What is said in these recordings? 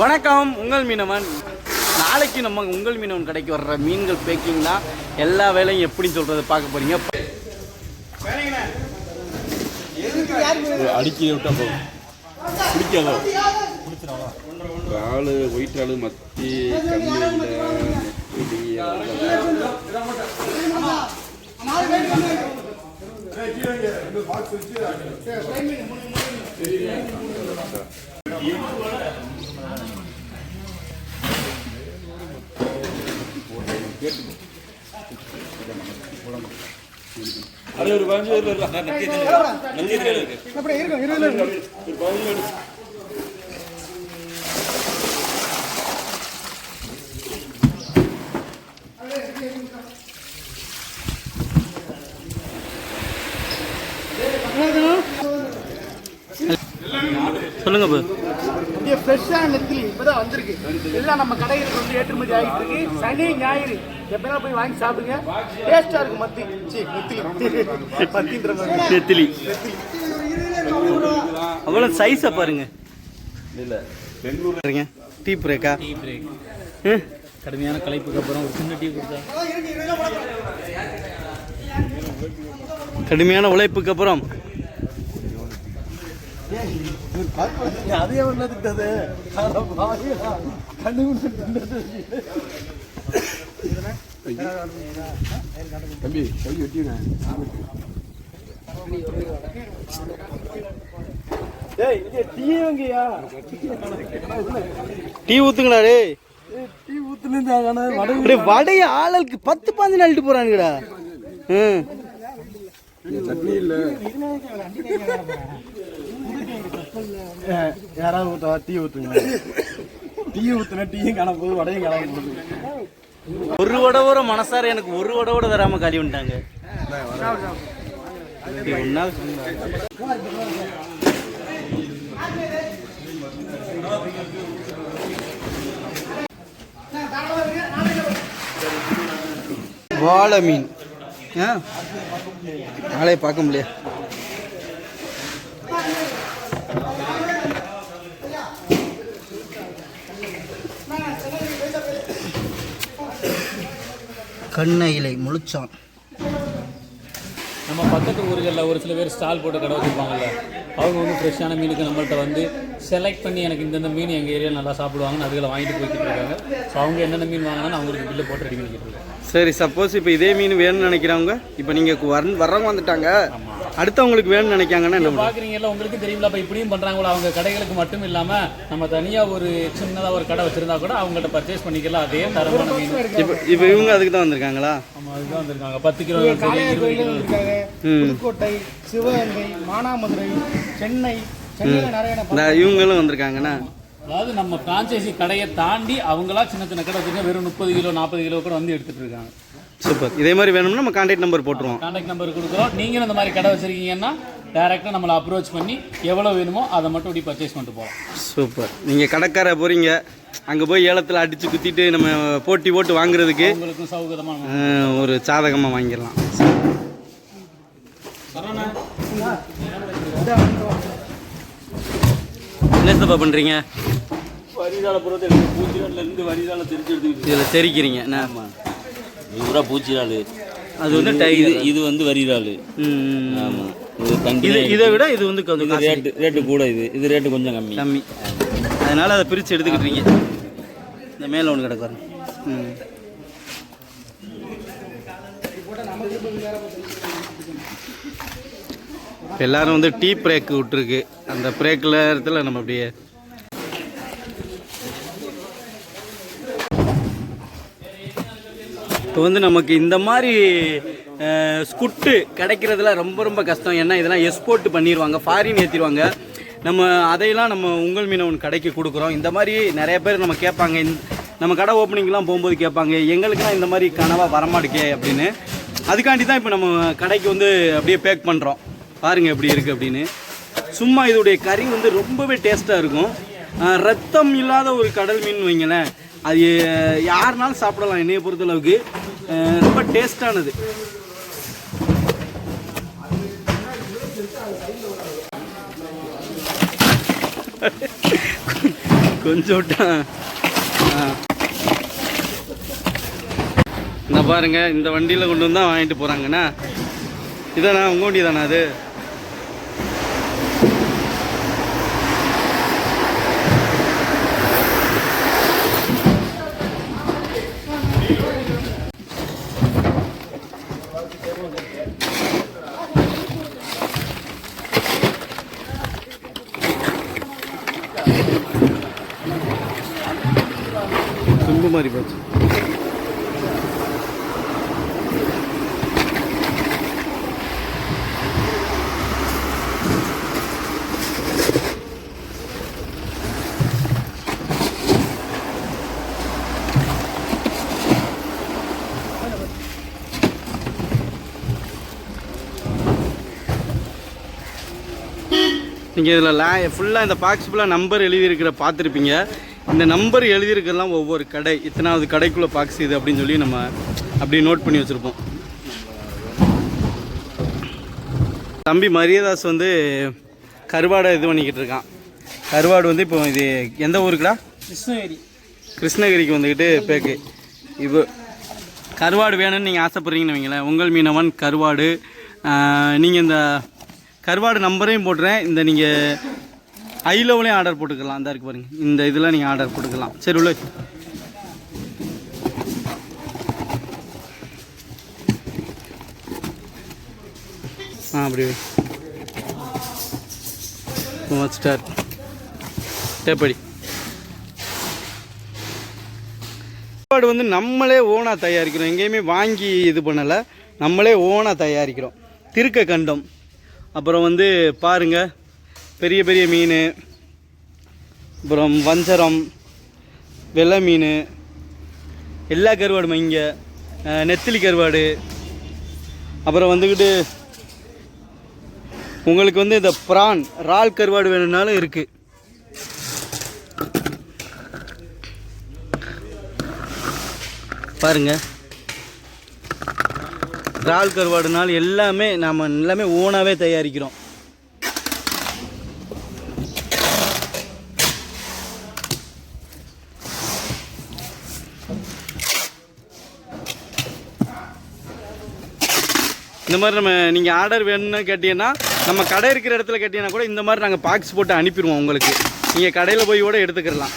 வணக்கம் உங்கள் மீனவன். நாளைக்கு நம்ம உங்கள் மீனவன் கடைக்கு வர்ற மீன்கள் பேக்கிங்னா எல்லா வேலையும் எப்படின்னு சொல்றது பார்க்க போறீங்க. அடிக்க விட்டா போதும். பிடிக்காதோ ஆளு ஒயிட் ஆளு மத்தி நெத்திலி அது ஒரு பதினஞ்சு பேர் வருவாங்க நத்தியத்தில் ஒரு பதினஞ்சு பேர் சொல்லுங்க பு இங்கே ஃப்ரெஷ்ஷான நெத்திலி இப்போதான் வந்திருக்கு. எல்லாம் நம்ம கடைகளுக்கு வந்து ஏற்றுமதி ஆகிட்டு இருக்கு. சனி ஞாயிறு எப்படினா போய் வாங்கி சாப்பிடுங்க. டேஸ்டா இருக்கு மத்தி. சி நெத்திலி. மத்தின்ற மாதிரி. நெத்திலி. அவ்வளோ சைஸை பாருங்க. இல்லை பெங்களூர் டீ பிரேக்கா டீ பிரேக் ம் கடுமையான களைப்புக்கு அப்புறம் ஒரு சின்ன டீ கொடுத்தா. கடுமையான உழைப்புக்கு அப்புறம். அதே ஒன்று திட்டது கண்ணு தம்பி கை வெட்டிங்க டீ ஊத்துங்களா டீ டேய் டீ ஊத்துனதாங்க வடைய ஆளுக்கு பத்து பாஞ்சு நாளிட்டு போறானுங்கடா. ம் சட்னி இல்லை. யாராவது ஊத்தா டீ ஊத்துங்க. டீ ஊத்துனா டீயும் காண போகுது வடையும் காண போகுது ஒரு வடவோட மனசார எனக்கு ஒரு வடவோட தராம காலி நாள் வாழை மீன் ஆ? நாளைய பார்க்க முடியாது கண்ணகிலை முழுச்சான். நம்ம பக்கத்து ஊர்களில் ஒரு சில பேர் ஸ்டால் போட்டு கடை வச்சுருப்பாங்கல்ல அவங்க வந்து ஃப்ரெஷ்ஷான மீனுக்கு நம்மள்ட்ட வந்து செலக்ட் பண்ணி எனக்கு இந்தந்த மீன் எங்கள் ஏரியாவில் நல்லா சாப்பிடுவாங்கன்னு அதுகளை வாங்கிட்டு போய்கிட்டு இருக்காங்க. ஸோ அவங்க என்னென்ன மீன் வாங்கினாலும் அவங்களுக்கு பில்லு போட்டு ரெடி பண்ணிக்கிட்டு இருக்காங்க சரி சப்போஸ் இப்போ இதே மீன் வேணும்னு நினைக்கிறவங்க இப்போ நீங்கள் வர வர்றவங்க வந்துட்டாங்க. அடுத்தவங்களுக்கு வேணும்னு நினைக்காங்கன்னா என்ன பார்க்குறீங்கல்ல உங்களுக்கு தெரியும்ல அப்போ இப்படியும் பண்ணுறாங்களோ அவங்க கடைகளுக்கு மட்டும் இல்லாமல் நம்ம தனியாக ஒரு சின்னதாக ஒரு கடை வச்சுருந்தா கூட அவங்கள்ட்ட பர்ச்சேஸ் பண்ணிக்கலாம். அதே தரமான மீன். இப்போ இப்போ இவங்க அதுக்கு தான் வந்திருக்காங்களா? நம்ம அதுதான் வந்திருக்காங்க. பத்து கிலோ புதுக்கோட்டை சிவகங்கை மானாமதுரை சென்னை இவங்களும் வந்திருக்காங்கண்ணா அதாவது நம்ம பிரான்ச்சைசி கடையை தாண்டி அவங்களா சின்ன சின்ன கடை வச்சுருக்க வெறும் முப்பது கிலோ நாற்பது கிலோ கூட வந்து எடுத்துட்டு இருக்காங்க. சூப்பர். இதே மாதிரி வேணும்னா நம்ம கான்டாக்ட் நம்பர் போட்டுருவோம். கான்டாக்ட் நம்பர் கொடுக்குறோம். நீங்களும் இந்த மாதிரி கடை வச்சிருக்கீங்கன்னா டேரெக்டாக நம்மளை அப்ரோச் பண்ணி எவ்வளோ வேணுமோ அதை மட்டும் இப்படி பர்ச்சேஸ் பண்ணிட்டு போகலாம். சூப்பர். நீங்கள் கடைக்கார போகிறீங்க அங்கே போய் ஏலத்தில் அடித்து குத்திட்டு நம்ம போட்டி போட்டு வாங்குறதுக்கு உங்களுக்கும் சௌகரியமாக ஒரு சாதகமாக வாங்கிடலாம். என்ன தப்பா பண்ணுறீங்க வரிதால புறத்தை பூச்சிலேருந்து வரிதால திருச்சி எடுத்துக்கிட்டு இதில் தெரிக்கிறீங்க. என்ன? பூரா பூச்சிராள் அது வந்து இது இது வந்து ம். ஆமாம் இது தண்டி இது இதை விட இது வந்து கொஞ்சம் இது ரேட்டு ரேட்டு கூட இது. இது ரேட்டு கொஞ்சம் கம்மி. கம்மி. அதனால் அதை பிரித்து எடுத்துக்கிட்டீங்க இந்த மேலே ஒன்று கிடக்கு. ம். எல்லாரும் வந்து டீ பிரேக் விட்டுருக்கு. அந்த பிரேக்கில் இடத்துல நம்ம அப்படியே இப்போ வந்து நமக்கு இந்த மாதிரி ஸ்குட்டு கிடைக்கிறதுல ரொம்ப ரொம்ப கஷ்டம். ஏன்னா இதெல்லாம் எக்ஸ்போர்ட் பண்ணிடுவாங்க ஃபாரின் ஏற்றிடுவாங்க நம்ம அதையெல்லாம் நம்ம உங்கள் மீனவன் கடைக்கு கொடுக்குறோம். இந்த மாதிரி நிறைய பேர் நம்ம கேட்பாங்க. நம்ம கடை ஓப்பனிங்லாம் போகும்போது கேட்பாங்க எங்களுக்குலாம் இந்த மாதிரி கனவாக வரமாட்டுக்கே அப்படின்னு. அதுக்காண்டி தான் இப்போ நம்ம கடைக்கு வந்து அப்படியே பேக் பண்ணுறோம் பாருங்கள் எப்படி இருக்குது அப்படின்னு. சும்மா இதோடைய கறி வந்து ரொம்பவே டேஸ்ட்டாக இருக்கும். ரத்தம் இல்லாத ஒரு கடல் மீன் வைங்களேன். அது யாருனாலும் சாப்பிடலாம் என்னைய பொறுத்தளவுக்கு. ரொம்ப டேஸ்டானது. கொஞ்சம் இந்த பாருங்க இந்த வண்டியில் கொண்டு வந்தால் வாங்கிட்டு போகிறாங்கண்ணா இதாண்ணா உங்க வண்டி தானே அது? தும்பு மாதிரி போச்சு. நீங்கள் இதில் லே ஃபுல்லாக இந்த பாக்ஸ் ஃபுல்லாக நம்பர் எழுதியிருக்கிற பார்த்துருப்பீங்க. இந்த நம்பர் எழுதியிருக்கிறதுலாம் ஒவ்வொரு கடை இத்தனாவது கடைக்குள்ளே பாக்ஸ் இது அப்படின்னு சொல்லி நம்ம அப்படி நோட் பண்ணி வச்சுருப்போம். தம்பி மரியதாஸ் வந்து கருவாடை இது பண்ணிக்கிட்டு இருக்கான். கருவாடு வந்து இப்போ இது எந்த ஊருக்குடா? கிருஷ்ணகிரி. கிருஷ்ணகிரிக்கு வந்துக்கிட்டு பேக்கு. இப்போ கருவாடு வேணும்னு நீங்கள் ஆசைப்பட்றீங்கன்னு வைங்களேன். உங்கள் மீனவன் கருவாடு. நீங்கள் இந்த கருவாடு நம்பரையும் போட்டுறேன். இந்த நீங்கள் ஐ ஐலோவிலையும் ஆர்டர் போட்டுக்கலாம். அந்த இருக்கு பாருங்கள் இந்த இதில் நீங்கள் ஆர்டர் போட்டுக்கலாம். சரி உள்ள ஆ அப்படி ஸ்டார் டேப்படி சாப்பாடு வந்து நம்மளே ஓனாக தயாரிக்கிறோம். எங்கேயுமே வாங்கி இது பண்ணலை. நம்மளே ஓனாக தயாரிக்கிறோம். திருக்க கண்டம். அப்புறம் வந்து பாருங்க பெரிய பெரிய மீன் அப்புறம் வஞ்சரம் வெள்ளை மீன் எல்லா கருவாடும் இங்கே? நெத்திலி கருவாடு. அப்புறம் வந்துக்கிட்டு உங்களுக்கு வந்து இந்த ப்ரான் இறால் கருவாடு வேணும்னாலும் இருக்குது பாருங்கள் இறால் கருவாடுனால் எல்லாமே நாம் எல்லாமே ஓனாகவே தயாரிக்கிறோம். இந்த மாதிரி நம்ம நீங்கள் ஆர்டர் வேணும்னு கேட்டீங்கன்னா நம்ம கடை இருக்கிற இடத்துல கேட்டிங்கன்னா கூட இந்த மாதிரி நாங்கள் பாக்ஸ் போட்டு அனுப்பிடுவோம் உங்களுக்கு. நீங்கள் கடையில் போய் கூட எடுத்துக்கிடலாம்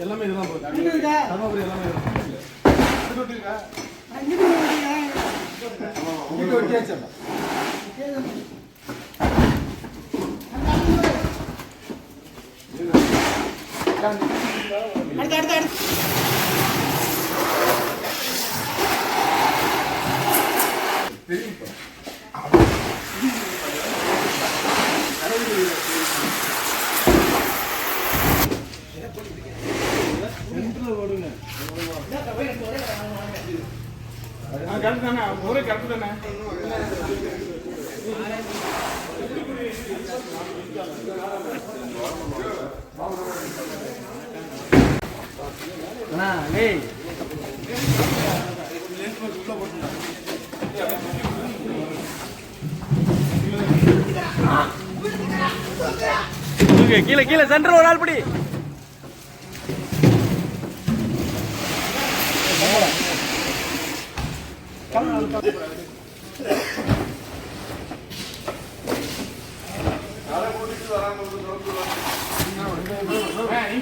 எல்லாமே இதெல்லாம் போகுது தர்மபுரி எல்லாமே இங்கிட்டு ஒட்டியாச்சு கரெக்ட் தானே? ஒரே கரெக்ட் தானே? அண்ணா டேய். கீழே கீழே சென்டர் ஒரு ஆள் படி.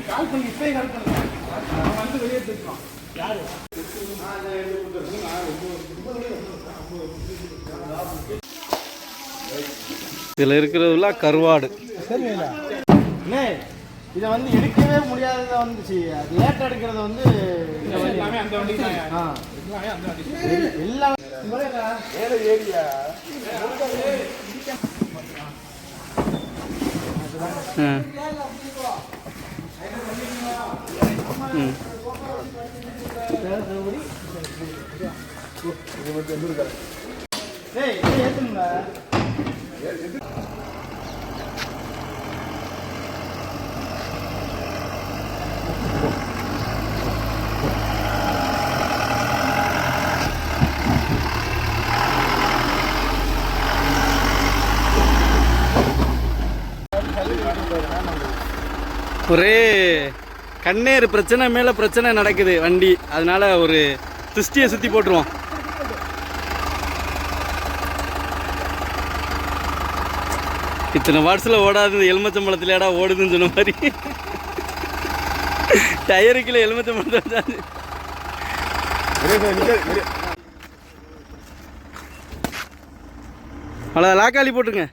கால் பண்ணி இப்பயே கால் பண்ணுங்க அவன் வந்து வெளியே போயிட்டான் யாரு இதில் இருக்கிறதுலாம் கருவாடு இதை வந்து எடுக்கவே முடியாதத வந்துச்சு. அது லேட் எடுக்கிறது வந்து எல்லாமே ஏய் வண்டி ஆ எல்லாமே அந்த வண்டி எல்லாம் ஏரியா ஆ. ம் ஒரே கண்ணேறு பிரச்சனை மேலே பிரச்சனை நடக்குது வண்டி. அதனால ஒரு திருஷ்டியை சுற்றி போட்டுருவோம். இத்தனை வாட்ஸில் ஓடாது எலுமச்சம்பழத்துலடா ஓடுதுன்னு சொன்ன மாதிரி. டயருக்குள்ள எலுமச்சம்பழத்தை வச்சாச்சு அவ்வளோ லாக்காளி போட்டுருங்க.